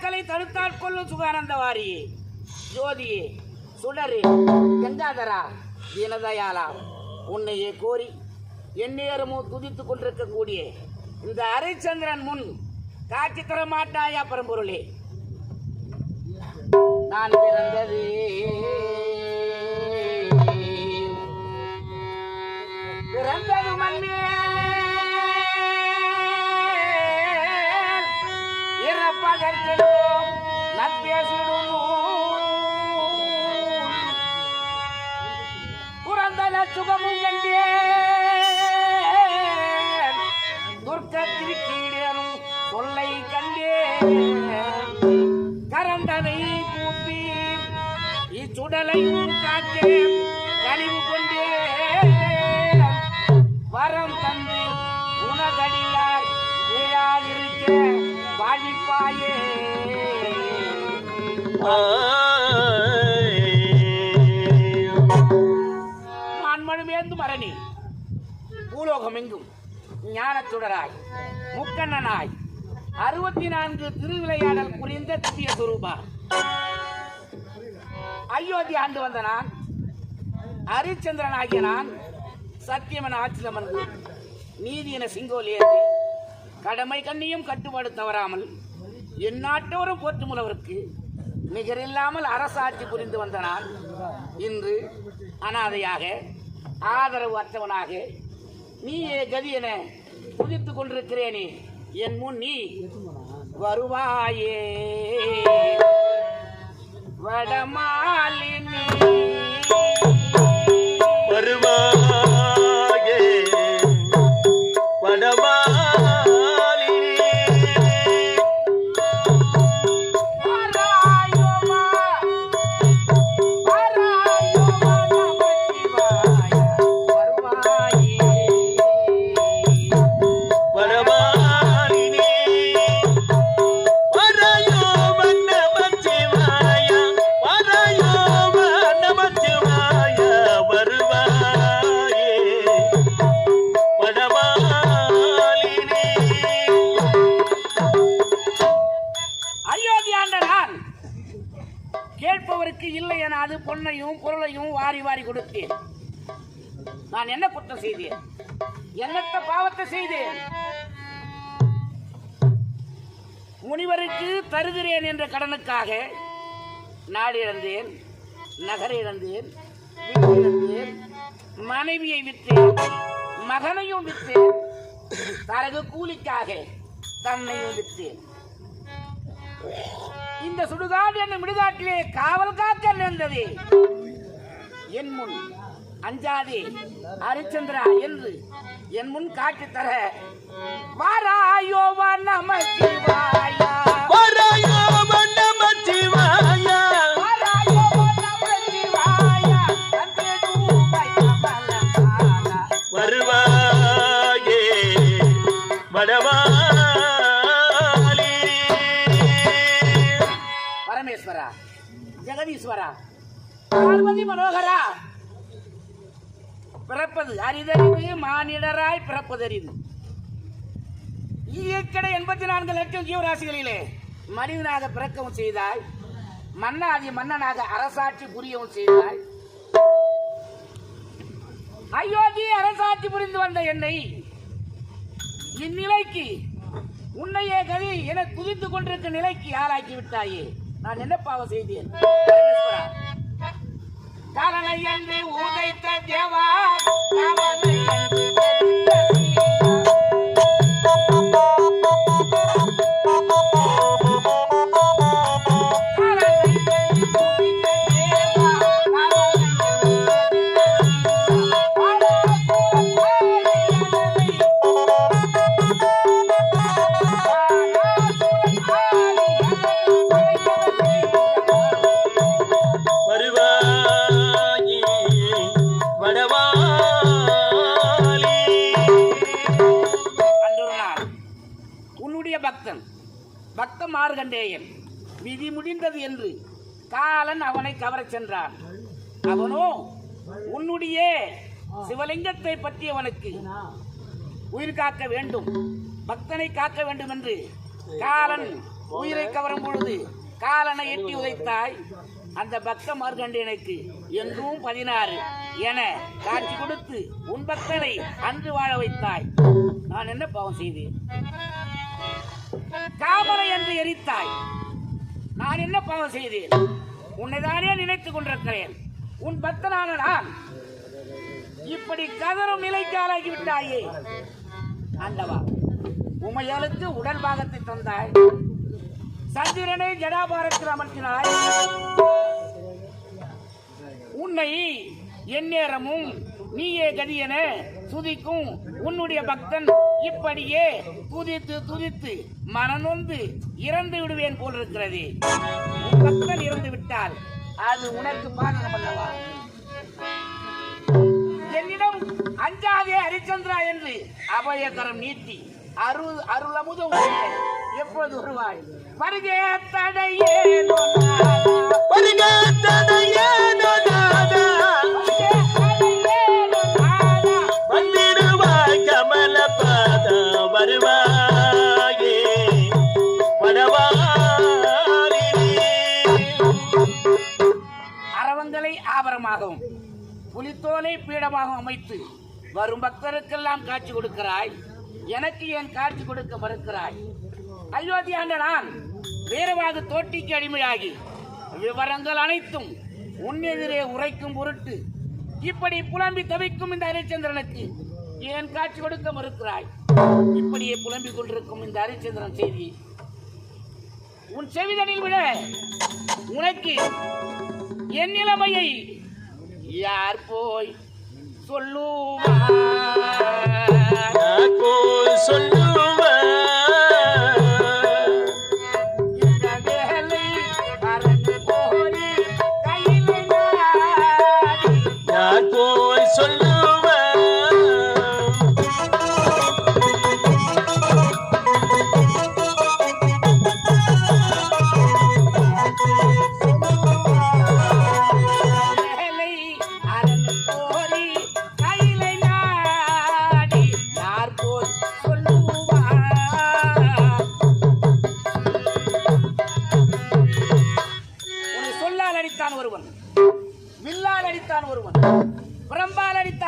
உனது அடியாட்களை தடுத்தாட்கொள்ளும் சுகானந்த வாரியே ஜோதியே சுடரே கங்காதரா தீனதயாலா உன்னையே கோரி எந்நேரமும் துதித்துக் கொண்டிருக்கக்கூடிய இந்த அரைச்சந்திரன் முன் காட்சி தர மாட்டாயா பரம்பொருளே? நான் பிறந்தது பிறந்தது மண்ணே. இறப்பதற்கோ நற்பேசிடும் புறந்தன சுகமும் கண்டேன். துர்க்கத்திற்கீடனும் சொல்லை கண்டேன். கரந்தனை கூப்பி இச்சுடலையும் வாழிப்பாயே மான்மழுமேந்து மரணி பூலோகம் எங்கும் ஞானச்சுடராய் முக்கண்ணனாய். அறுபத்தி நான்கு திருவிளையாடல் புரிந்த திவ்ய சுரூபா. அயோத்தி ஆண்டு வந்த நான் ஹரிச்சந்திரன் ஆகிய நான் சத்தியமன ஆட்சியில் அமர்ந்து நீதி என சிங்கோல் ஏற்றி கடமை கண்ணியும் கட்டுப்பாடு தவறாமல் என் நாட்டோரும் போற்றுமுலவருக்கு நிகரில்லாமல் அரசாட்சி புரிந்து வந்த நான் இன்று அனாதையாக ஆதரவு அற்றவனாக நீயே கதி என துதித்துக் கொண்டிருக்கிறேனே. என் முன் நீ வருவாயே. வடமா பொருளையும் வாரி வாரி கொடுத்தேன். நான் என்ன குற்றம் செய்தேன்? என்னத்த பாவத்தை செய்தேன்? முனிவருக்கு தருகிறேன் என்ற கடனுக்காக நாடு இழந்தேன் நகர் இழந்தேன் வீடு இழந்தேன் மனைவியை விற்றேன் மகனையும் விற்றேன் தரகு கூலிக்காக தன்னையும் விற்றேன். இந்த சுடுகாடு என்னும் விடுகாட்டிலே காவல் காக்க நின்றதே. என் முன் அஞ்சாதே ஹரிச்சந்திரா என்று என் முன் காட்டி தர. வாராயோ வா நம சிவாயா வரையோ நம சிவாயா. வருவாயே வடமாலி பரமேஸ்வரா ஜெகதீஸ்வரா பார்வதி மனோகரா. பிறப்பது அரிதறிவு மானிடராய் பிறப்பதறிது இயக்கடை எண்பத்தி நான்கு லட்சம் ஜீவராசிகளிலே மனிதனாக பிறக்கவும் செய்தாய் மன்னாதி மன்னனாக அரசாட்சி புரியவும் செய்தாய். அயோத்தி அரசாட்சி புரிந்து வந்த என்னை இந்நிலைக்கு உன்னையே கதி என குதித்துக் கொண்டிருக்கும் நிலைக்கு ஆளாக்கி விட்டாயே. நான் என்ன பாவம் செய்தேன்? தரணையன்று உதைத்த தேவா தரணையன்று பக்தன். பக்த மார்கண்டேயன் விதி முடிந்தது என்று காலன் அவனை கவரச் சென்றான். அவனோ உன்னுடைய சிவலிங்கத்தை பற்றியவனுக்கு உயிர் காக்க வேண்டும். பக்தனை காக்க வேண்டும் என்று காலன் உயிரை கவரும் பொழுது காலனை எட்டி உதைத்தாய். அந்த பக்த மார்கண்டியனுக்கு என்றும் பதினாறு என காட்சி கொடுத்து உன் பக்தனை அன்று வாழ வைத்தாய். நான் என்ன பாவம் செய்தேன்? காமரை என்று எரித்தாய். நான் என்ன பாவம் செய்தேன்? உன்னைதானே நினைத்துக் கொண்டிருக்கிறேன். உன் பக்தனான நான் இப்படி கதறும் நிலைக்கு ஆளாகி விட்டாயே. ஆண்டவா உமையாளுக்கு உடல் பாகத்தை தந்தாய். சந்திரனை ஜடாபாரத்தில் அமர்த்தினாய். உன்னை எந்நேரமும் நீயே கதியென துதிக்கும் உன்னுடைய பக்தன் இப்படியே துதித்து துதித்து மனநொந்து இறந்து விடுவேன் போல் இருக்கிறது பக்தன் இறந்து விட்டால் அது உனக்கு பாதகம் அல்லவா? என்னிடம் அஞ்சாதே ஹரிச்சந்திரா என்று அபயகரம் நீட்டி அருள் அருளமுதம் உருவாய். எப்பொழுது வருவாய்? வருகே தடையே வருகே தடையே புலித்தோலை பீடமாக அமைத்து வரும் பக்தருக்கெல்லாம் காட்சி கொடுக்கிறாய். எனக்கு ஏன் காட்சி கொடுக்க மறுக்கிறாய்? அயோத்தியாண்ட நான் வீரவாக தோட்டிக்கு அடிமையாகி விவரங்கள் அனைத்தும் உன்னெதிரே உரைக்கும் பொருட்டு இப்படி புலம்பி தவிக்கும் இந்த ஹரிச்சந்திரனுக்கு ஏன் காட்சி கொடுக்க மறுக்கிறாய்? இப்படியே புலம்பிக் கொண்டிருக்கும் இந்த ஹரிச்சந்திரன் செய்தி. உன் செவிதனில் விட உனக்கு என் நிலைமையை யார் போய் சொல்லுவார் போய் சொல்லுவார்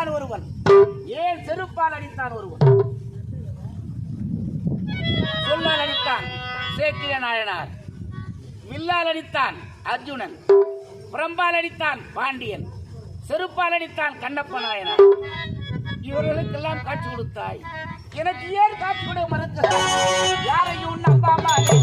அடித்தான் ஒருவன். ஏன் செருப்பால் அடித்தான் ஒருவன்? சொல்லால் அடித்தான் சேக்கிர நாயனார். வில்லால் அடித்தான் அர்ஜுனன். பிரம்பால் அடித்தான் பாண்டியன். செருப்பால் அடித்தான் கண்ணப்ப நாயனார். இவர்களுக்கெல்லாம் காட்சி கொடுத்தாய். எனக்கு ஏன் காட்சி கொடு மறுக்கிறாய் யாரையும் நம்பாமலே.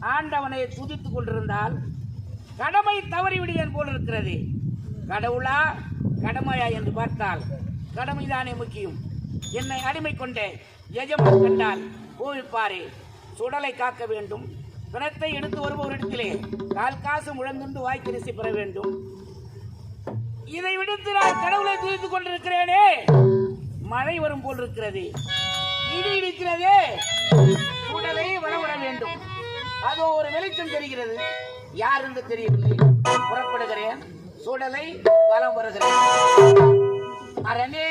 ஆண்டவனை துதித்துக் கொண்டிருந்தால் கடமை தவறிவிடுவேன் போல் இருக்கிறது. கடவுளா கடமையா என்று பார்த்தால் கடமைதானே முக்கியம். என்னை அடிமை கொண்டே எஜமான் கண்டால் கோவிப்பாரே சுடலை காக்க வேண்டும். பிணத்தை எடுத்து வருபவரிடத்திலே கால் காசு முழங்குண்டு வாய்க்கரிசி பெற வேண்டும். இதை விடுத்து நான் கடவுளை துதித்துக் கொண்டிருக்கிறேனே. மழை வரும் போல் இருக்கிறது. இடி இடிக்கிறதே. உடலை வளவர வேண்டும். அதோ ஒரு வெளிச்சம் தெரிகிறது. யார் என்று தெரியவில்லை. புறப்படுகிறேன். சூழலை வலம் வருகிறேன். அரணே